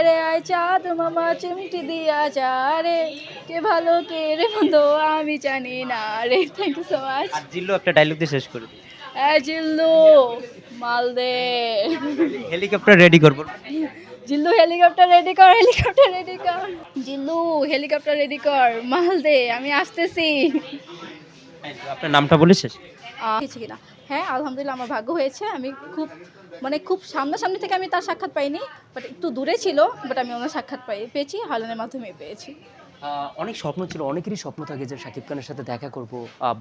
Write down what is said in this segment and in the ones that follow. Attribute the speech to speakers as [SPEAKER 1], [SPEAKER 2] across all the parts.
[SPEAKER 1] আয় রে আয় চাঁদ মামা চিমটি দিয়া যা রে কে ভালো কে রে মন্দ আমি জানি না রে। থ্যাংক ইউ সো মাচ
[SPEAKER 2] আর জিল্লু একটা ডায়লগ দিয়ে শেষ করে দিই।
[SPEAKER 1] জিল্লু মালদে
[SPEAKER 2] হেলিকপ্টার রেডি করব।
[SPEAKER 1] জিল্লু হেলিকপ্টার রেডি কর হেলিকপ্টার রেডি কর। জিল্লু হেলিকপ্টার রেডি কর মালদে আমি আসতেছি।
[SPEAKER 2] আপনার নামটা বলে শেষ
[SPEAKER 1] হয়েছে কিনা হ্যাঁ আলহামদুলিল্লাহ আমার ভাগ্য হয়েছে। আমি খুব মানে খুব সামনাসামনি থেকে আমি তার সাক্ষাৎ পাইনি বাট একটু দূরে ছিল বাট আমি ওনার সাক্ষাৎ পাই, পেয়েছি হালানের মাধ্যমে পেয়েছি।
[SPEAKER 2] অনেক স্বপ্ন ছিল, অনেকেরই স্বপ্ন থাকে যে শাকিব খানের সাথে দেখা করব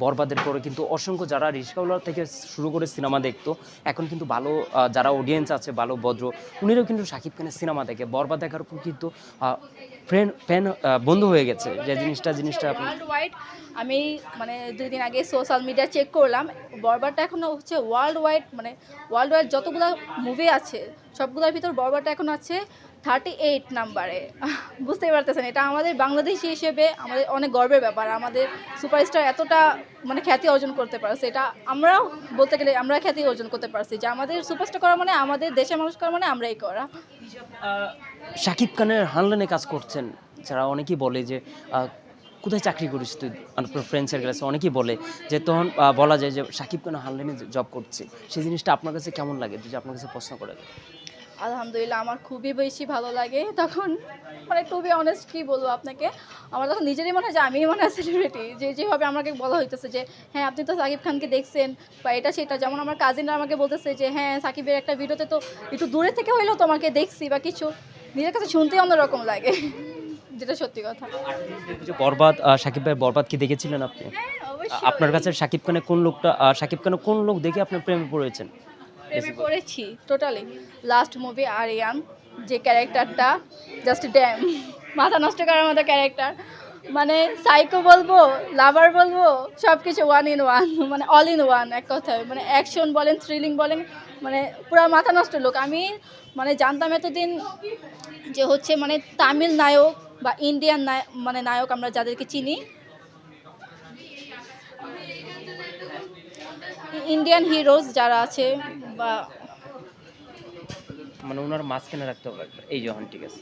[SPEAKER 2] বরবাদের পরে। কিন্তু অসংখ্য যারা রিস্কাওয়ালা থেকে শুরু করে সিনেমা দেখতো, এখন কিন্তু ভালো যারা অডিয়েন্স আছে, ভালো, ভদ্র, উনিরাও কিন্তু শাকিব খানের সিনেমা দেখে। বরবাদ দেখার পর কিন্তু ফ্রেন্ড ফ্যান বন্ধু হয়ে গেছে যে জিনিসটা জিনিসটা
[SPEAKER 1] আমি মানে দুই দিন আগে সোশ্যাল মিডিয়া চেক করলাম। বরবারটা এখনও হচ্ছে ওয়ার্ল্ড ওয়াইড মানে ওয়ার্ল্ড ওয়াইড যতগুলো মুভি আছে, সবগুলোর ভিতর বরবারটা এখন আছে। থার্টি এইট নাম্বারে বুঝতেই পারতেছেন, এটা আমাদের বাংলাদেশি হিসেবে আমাদের অনেক গর্বের ব্যাপার। আমাদের সুপারস্টার এতটা মানে খ্যাতি অর্জন করতে পারছে। এটা আমরাও বলতে গেলে আমরা খ্যাতি অর্জন করতে পারছি যে আমাদের সুপারস্টার করা মানে আমাদের দেশের মানুষ করা মানে আমরাই করা।
[SPEAKER 2] শাকিব খানের হানলানে কাজ করছেন। যারা অনেকেই বলে যে কোথায় চাকরি করিস তুই? আপনার ফ্রেন্ড সার্কেল আছে অনেকেই বলে যে, তখন বলা যায় যে, শাকিব খান হানলানে জব করছে। সেই জিনিসটা আপনার কাছে কেমন লাগে? যদি আপনার কাছে প্রশ্ন করে
[SPEAKER 1] আলহামদুলিল্লাহ আমার খুবই বেশি ভালো লাগে। তখন মানে টু বি অনেস্ট কী বলব আপনাকে? আমার তখন নিজেরই মনে হয় যে আমিই মনে হয় সেলিব্রিটি যে যেভাবে আমাকে বলা হইতেছে যে হ্যাঁ আপনি তো সাকিব খানকে দেখছেন বা এটা সেটা। যেমন আমার কাজিনরা আমাকে বলতেছে যে হ্যাঁ সাকিবের একটা ভিডিওতে তো একটু দূরে থেকে হইলেও তোমাকে দেখছি বা কিছু। নিজের কাছে শুনতেই অন্যরকম লাগে যেটা সত্যি কথা।
[SPEAKER 2] বরবাদ শাকিব ভাই বরবাদ কি দেখেছিলেন আপনি?
[SPEAKER 1] হ্যাঁ
[SPEAKER 2] আপনার কাছে সাকিব খানের কোন লোকটা আহ, শাকিব খানের কোন লোক দেখে আপনার প্রেমে পড়েছেন?
[SPEAKER 1] প্রেমে পড়েছি টোটালি লাস্ট মুভি আরিয়ান যে ক্যারেক্টারটা জাস্ট ড্যাম মাথা নষ্ট করার মতো ক্যারেক্টার মানে সাইকো বলব লাভার বলব সব কিছু ওয়ান ইন ওয়ান মানে অল ইন ওয়ান এক কথায়। মানে অ্যাকশন বলেন থ্রিলিং বলেন মানে পুরো মাথা নষ্ট লোক। আমি মানে জানতাম এতদিন যে হচ্ছে মানে তামিল নায়ক বা ইন্ডিয়ান মানে নায়ক আমরা যাদেরকে চিনি ইন্ডিয়ান হিরোজ যারা আছে বা
[SPEAKER 2] মানে ওনার মাঝখানে রাখতে হবে। এই যখন ঠিক আছে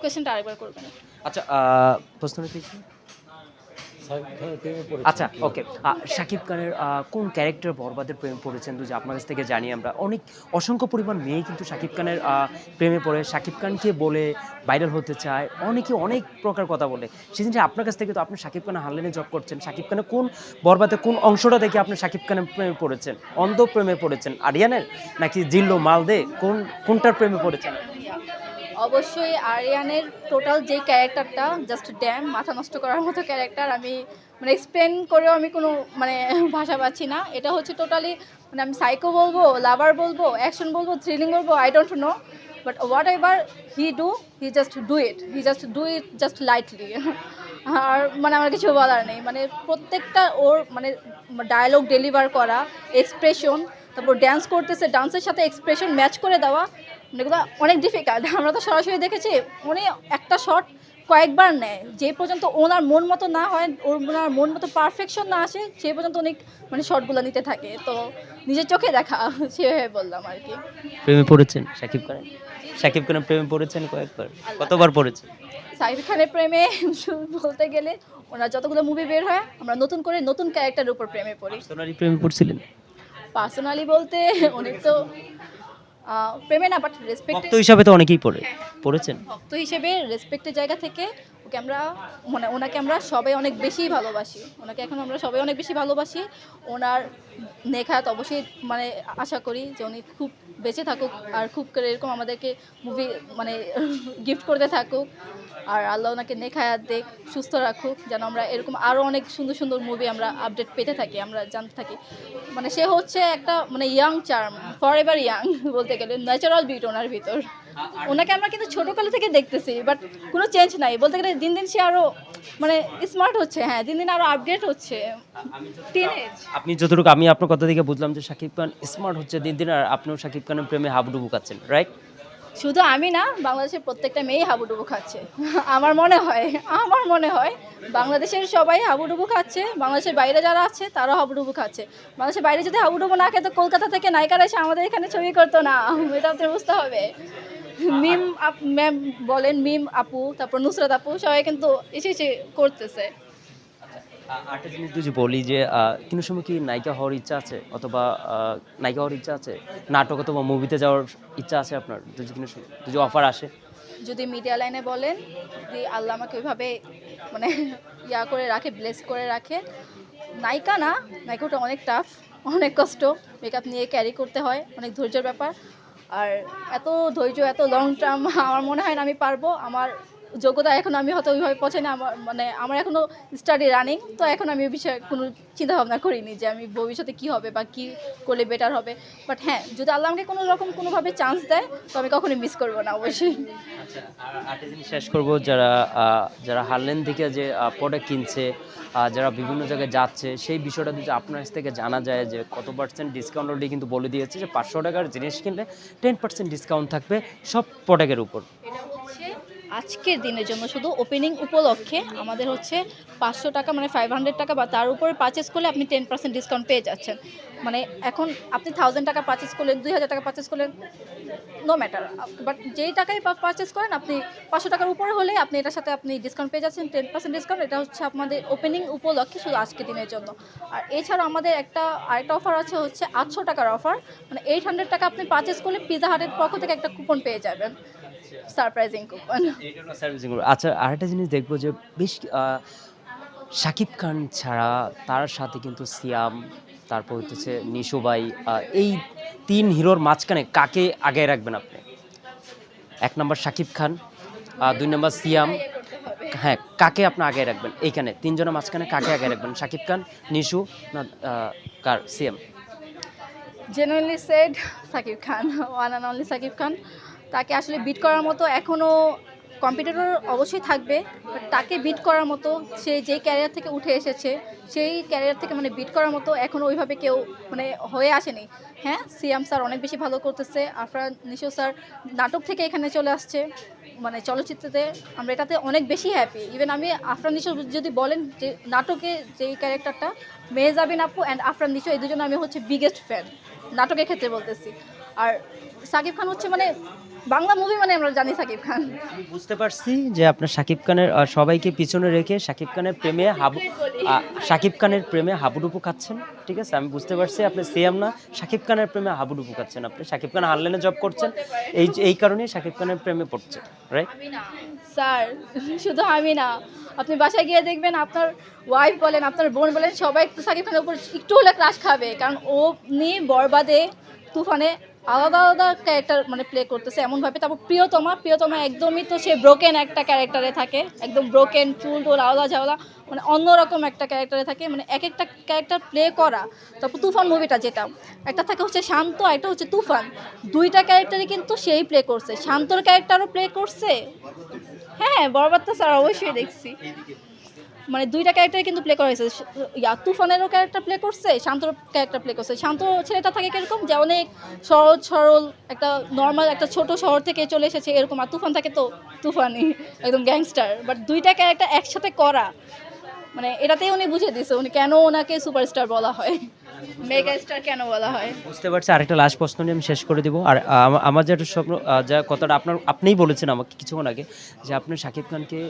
[SPEAKER 1] কোয়েশ্চেনটা আরেকবার করবেন
[SPEAKER 2] আচ্ছা প্রশ্ন প্রশ্নটা কি? আচ্ছা ওকে শাকিব খানের কোন ক্যারেক্টার বরবাদের প্রেমে পড়েছেন? যে আপনার কাছ থেকে জানি আমরা। অনেক, অসংখ্য পরিমাণ মেয়ে কিন্তু শাকিব খানের প্রেমে পড়ে। শাকিব খানকে বলে ভাইরাল হতে চায়। অনেকে অনেক প্রকার কথা বলে। সেই জিনিসটা আপনার কাছ থেকে তো আপনি শাকিব খান হানলেনে জব করছেন। শাকিব খানের কোন বরবাদে, কোন অংশটা দেখে আপনি শাকিব খানের প্রেমে পড়েছেন? অন্ধ প্রেমে পড়েছেন? আরিয়ানের? নাকি জিল্লো মালদে? কোন, কোনটার প্রেমে পড়েছেন?
[SPEAKER 1] অবশ্যই আরিয়ানের টোটাল যে ক্যারেক্টারটা জাস্ট ড্যাম মাথা নষ্ট করার মতো ক্যারেক্টার আমি মানে এক্সপ্লেন করেও আমি কোনো মানে ভাষা পাচ্ছি না। এটা হচ্ছে টোটালি মানে আমি সাইকো বলব লাভার বলব অ্যাকশন বলব থ্রিলিং বলব I don't know but whatever he do he just do it he just do it just lightly আর মানে আমার কিছু বলার নেই। মানে প্রত্যেকটা ওর মানে ডায়লগ ডেলিভার করা এক্সপ্রেশন তারপর ড্যান্স করতেছে ডান্সের সাথে এক্সপ্রেশন ম্যাচ করে দেওয়া এগুলো অনেক ডিফিকাল্ট আমরা তো সরাসরি দেখেছি উনি একটা শট কয়েকবার নেয়। যে পর্যন্ত ওনার মন মতো না হয় ওর ওনার মন মতো পারফেকশন না আসে সে পর্যন্ত অনেক মানে শটগুলো নিতে থাকে। তো নিজের চোখে দেখা সেভাবে বললাম আর কি।
[SPEAKER 2] প্রেমে পড়েছেন? শাকিব খানের? শাকিব খানের প্রেমে পড়েছেন কয়েকবার? কতবার পড়েছেন?
[SPEAKER 1] সাকিব খানের প্রেমে বলতে গেলে ওনার যতগুলো মুভি বের হয় আমরা নতুন করে নতুন ক্যারেক্টারের উপর প্রেমে পড়ি।
[SPEAKER 2] প্রেমে পড়ছিলেন?
[SPEAKER 1] পার্সোনালি বলতে অনেক তো প্রেমে না বাট রেসপেক্ট
[SPEAKER 2] হিসাবে তো অনেকেই পড়ে পড়েছেন।
[SPEAKER 1] ভক্ত হিসেবে রেসপেক্টের জায়গা থেকে ওকে আমরা মানে ওনাকে আমরা সবাই অনেক বেশি ভালোবাসি। ওনাকে এখন আমরা সবাই অনেক বেশি ভালোবাসি। ওনার নেখাত অবশ্যই মানে আশা করি যে উনি খুব বেঁচে থাকুক আর খুব করে এরকম আমাদেরকে মুভি মানে গিফট করতে থাকুক। আর আল্লাহ ওনাকে নেখায়াত দেখ, সুস্থ রাখুক, যেন আমরা এরকম আরও অনেক সুন্দর সুন্দর মুভি আমরা আপডেট পেতে থাকি, আমরা জানতে থাকি। মানে সে হচ্ছে একটা মানে young charm forever young বলতে গেলে ন্যাচারাল বিট ওনার ভিতর। ওনাকে আমরা কিন্তু ছোটোকালে থেকে দেখতেছি বাট কোনো চেঞ্জ নাই। বলতে গেলে দিন দিন সে আরও মানে স্মার্ট হচ্ছে হ্যাঁ দিন দিন আরও আপডেট হচ্ছে।
[SPEAKER 2] আপনি যতটুকু আমি আপনার কথা থেকে বুঝলাম যে শাকিব খান স্মার্ট হচ্ছে দিন দিন আর আপনিও শাকিব খানের প্রেমে হাবুডুবু খাচ্ছেন রাইট
[SPEAKER 1] শুধু আমি না বাংলাদেশের প্রত্যেকটা মেয়েই হাবুডুবু খাচ্ছে। আমার মনে হয় আমার মনে হয় বাংলাদেশের সবাই হাবুডুবু খাচ্ছে বাংলাদেশের বাইরে যারা আছে তারাও হাবুডুবু খাচ্ছে। বাংলাদেশের বাইরে যদি হাবুডুবু না খেতো কলকাতা থেকে নায়িকারা এসে আমাদের এখানে ছবি করতো না এটা আপনার বুঝতে হবে। মিম আপ ম্যাম বলেন মিম আপু তারপর নুসরাত আপু সবাই কিন্তু এসে এসে করতেছে।
[SPEAKER 2] আরেকটা জিনিস যদি বলি যে কোনো সময় কি নায়িকা হওয়ার ইচ্ছা আছে? অথবা নায়িকা হওয়ার ইচ্ছা আছে? নাটক অথবা মুভিতে যাওয়ার ইচ্ছা আছে আপনার? যদি কোনো যদি অফার আসে?
[SPEAKER 1] যদি মিডিয়া লাইনে বলেন যদি আল্লাহ আমাকে ওইভাবে মানে ইয়া করে রাখে ব্লেস করে রাখে। নায়িকা না নায়িকাটা অনেক টাফ অনেক কষ্ট। মেকআপ নিয়ে ক্যারি করতে হয় অনেক ধৈর্যের ব্যাপার। আর এত ধৈর্য এত লং টার্ম আমার মনে হয় না আমি পারব। আমার যোগ্যতা এখন আমি হয়তো ওইভাবে পৌঁছাই না আমার মানে আমার এখনও স্টাডি রানিং তো এখন আমি ওই বিষয়ে কোনো চিন্তা ভাবনা করিনি যে আমি ভবিষ্যতে কী হবে বা কী করলে বেটার হবে। বাট হ্যাঁ যদি আল্লাহ আমাকে কোনো রকম কোনোভাবে চান্স দেয় তো আমি কখনোই মিস করব না অবশ্যই।
[SPEAKER 2] আচ্ছা জিনিস শেষ করব যারা যারা হারলেন থেকে যে প্রোডাক্ট কিনছে যারা বিভিন্ন জায়গায় যাচ্ছে সেই বিষয়টা যদি আপনার কাছ থেকে জানা যায় যে কত পার্সেন্ট ডিসকাউন্ট অলরেডি কিন্তু বলে দিয়েছে যে পাঁচশো টাকার জিনিস কিনলে টেন পার্সেন্ট ডিসকাউন্ট থাকবে সব প্রোডাক্টের উপর।
[SPEAKER 1] আজকের দিনের জন্য শুধু ওপেনিং উপলক্ষে আমাদের হচ্ছে পাঁচশো টাকা মানে ফাইভ হান্ড্রেড টাকা বা তার উপরে পারচেস করলে আপনি টেন পার্সেন্ট ডিসকাউন্ট পেয়ে যাচ্ছেন। মানে এখন আপনি থাউজেন্ড টাকা পারচেস করলেন, দুই হাজার টাকা পারচেস করলেন নো ম্যাটার বাট যেই টাকায় পারচেস করেন, আপনি পাঁচশো টাকার উপরে হলে আপনি এটার সাথে আপনি ডিসকাউন্ট পেয়ে যাচ্ছেন টেন পার্সেন্ট ডিসকাউন্ট এটা হচ্ছে আমাদের ওপেনিং উপলক্ষে শুধু আজকের দিনের জন্য। আর এছাড়া আমাদের একটা, আরেকটা অফার আছে হচ্ছে আটশো টাকার অফার মানে এইট হান্ড্রেড টাকা আপনি পারচেস করলে পিজা হাটের পক্ষ থেকে একটা কুপন পেয়ে যাবেন। সারপ্রাইজিং কুপন
[SPEAKER 2] সার্ভিসিং আচ্ছা আরেকটা জিনিস দেখব যে বেশ শাকিব খান ছাড়া তার সাথে কিন্তু সিয়াম তারপর হচ্ছে নিশু ভাই এই তিন হিরোর মাঝখানে কাকে আগে রাখবেন আপনি? এক নম্বর শাকিব খান দুই নম্বর সিয়াম। হ্যাঁ কাকে আপনি আগে রাখবেন এইখানে? তিনজনের মাঝখানে কাকে আগে রাখবেন? শাকিব খান নিশু না কার? CM
[SPEAKER 1] genuinely said Shakib Khan one and only Shakib Khan. তাকে আসলে বিট করার মতো এখনও কম্পিটিটর অবশ্যই থাকবে তাকে বিট করার মতো সে যেই ক্যারিয়ার থেকে উঠে এসেছে, সেই ক্যারিয়ার থেকে মানে বিট করার মতো এখনও ওইভাবে কেউ মানে হয়ে আসেনি। হ্যাঁ সিয়াম স্যার অনেক বেশি ভালো করতেছে, আফরান, নিশো স্যার নাটক থেকে এখানে চলে আসছে মানে চলচ্চিত্রতে আমরা এটাতে অনেক বেশি হ্যাপি ইভেন আমি আফরান, নিশো যদি বলেন যে নাটকে যেই ক্যারেক্টারটা মেহজাবিন আপু অ্যান্ড আফরান, নিশো, এই দুজন আমি হচ্ছে বিগেস্ট ফ্যান নাটকের ক্ষেত্রে বলতেছি। আর সাকিব খান হচ্ছে মানে বাংলা মুভি মানে আমরা জানি সাকিব খান।
[SPEAKER 2] আমি বুঝতে পারছি যে আপনার শাকিব খানের আহ, সবাইকে পিছনে রেখে শাকিব খানের প্রেমে হাবু আহ, শাকিব খানের প্রেমে হাবুডুবু খাচ্ছেন ঠিক আছে? আমি বুঝতে পারছি আপনি সিএম না শাকিব খানের প্রেমে হাবুডুবু খাচ্ছেন আপনি। শাকিব খান হারলেনে জব করছেন এই এই কারণেই শাকিব খানের প্রেমে পড়ছে রাইট
[SPEAKER 1] আমি না স্যার শুধু আমি না আপনি বাসায় গিয়ে দেখবেন আপনার ওয়াইফ বলেন আপনার বোন বলেন সবাই একটু সাকিব খানের উপর একটু হলে ক্রাশ খাবে। কারণ ও নিয়ে বরবাদে তুফানে আলাদা আলাদা ক্যারেক্টার মানে প্লে করতেছে এমনভাবে। তারপর প্রিয়তমা প্রিয়তমা একদমই তো সে ব্রোকেন একটা ক্যারেক্টারে থাকে। একদম ব্রোকেন চুল টুল আলাদা ঝাওলা মানে অন্যরকম একটা ক্যারেক্টারে থাকে। মানে এক একটা ক্যারেক্টার প্লে করা। তারপর তুফান মুভিটা যেটা, একটা থাকে হচ্ছে শান্ত আর একটা হচ্ছে তুফান। দুইটা ক্যারেক্টারই কিন্তু সেই প্লে করছে। শান্তর ক্যারেক্টারও প্লে করছে? হ্যাঁ বরবাদ তো স্যার অবশ্যই দেখছি। মানে দুইটা ক্যারেক্টার কিন্তু প্লে করা হয়েছে। ইয়া, তুফানেরও ক্যারেক্টার প্লে করছে শান্তর ক্যারেক্টার প্লে করছে। শান্ত ছেলেটা থাকে কীরকম? যে অনেক সহজ, সরল, একটা নর্মাল একটা ছোট শহর থেকে চলে এসেছে এরকম। আর তুফান থাকে তো তুফানি একদম গ্যাংস্টার বাট দুইটা ক্যারেক্টার একসাথে করা মানে এটাতেই উনি বুঝে দিছে উনি কেন ওনাকে সুপারস্টার বলা হয়? মেগা স্টার কেন বলা হয়?
[SPEAKER 2] বুঝতে পারছি। লাস্ট প্রশ্ন আমি শেষ করে দিব। আর আমার যেটা কথাটা আপনার, আপনিই বলেছেন আমাকে কিছুক্ষণ আগে, যে আপনি শাকিব খানকে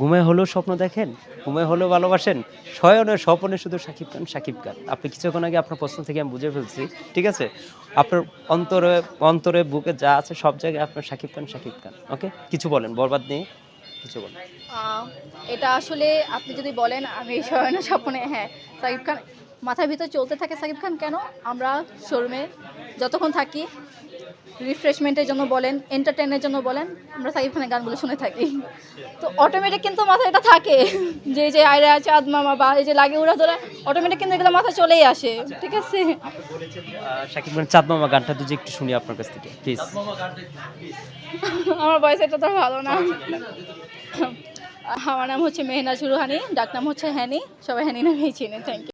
[SPEAKER 2] ঘুমে হলেও স্বপ্ন দেখেন, ঘুমে হলেও ভালোবাসেন, শয়নে স্বপনে শুধু শাকিব খান শাকিব খান। আপনি কিছুক্ষণ আগে আপনার প্রশ্ন থেকে আমি বুঝে ফেলছি, ঠিক আছে? আপনার অন্তরে অন্তরে, বুকে যা আছে সব জায়গায় আপনার সাকিব খান শাকিব খান, ওকে? কিছু বলেন, বরবাদ নিয়ে কিছু বলেন।
[SPEAKER 1] এটা আসলে আপনি যদি বলেন, আমি শয়ন স্বপ্নে হ্যাঁ সাকিব খান, মাথার ভিতর চলতে থাকে সাকিব খান, কেন? আমরা শোরুমে যতক্ষণ থাকি রিফ্রেশমেন্টের জন্য বলেন এন্টারটেনের জন্য বলেন আমরা সাকিব খানের গানগুলো শুনে থাকি। তো অটোমেটিক কিন্তু মাথায় এটা থাকে যে এই যে আয়রা চাঁদ মামা বা এই যে লাগে উড়া ধরা অটোমেটিক কিন্তু এগুলো মাথায় চলেই আসে ঠিক আছে?
[SPEAKER 2] আপনি বলেছেন শাকিব খান চাঁদ মামা গানটা দুজি একটু শুনি আপনার কাছ থেকে প্লিজ
[SPEAKER 1] আমার বয়স এটা তো ভালো না। আমার নাম হচ্ছে মেহনাজ রুহানি ডাক নাম হচ্ছে হ্যানি সবাই হ্যানি নামেই চিনে থ্যাংক ইউ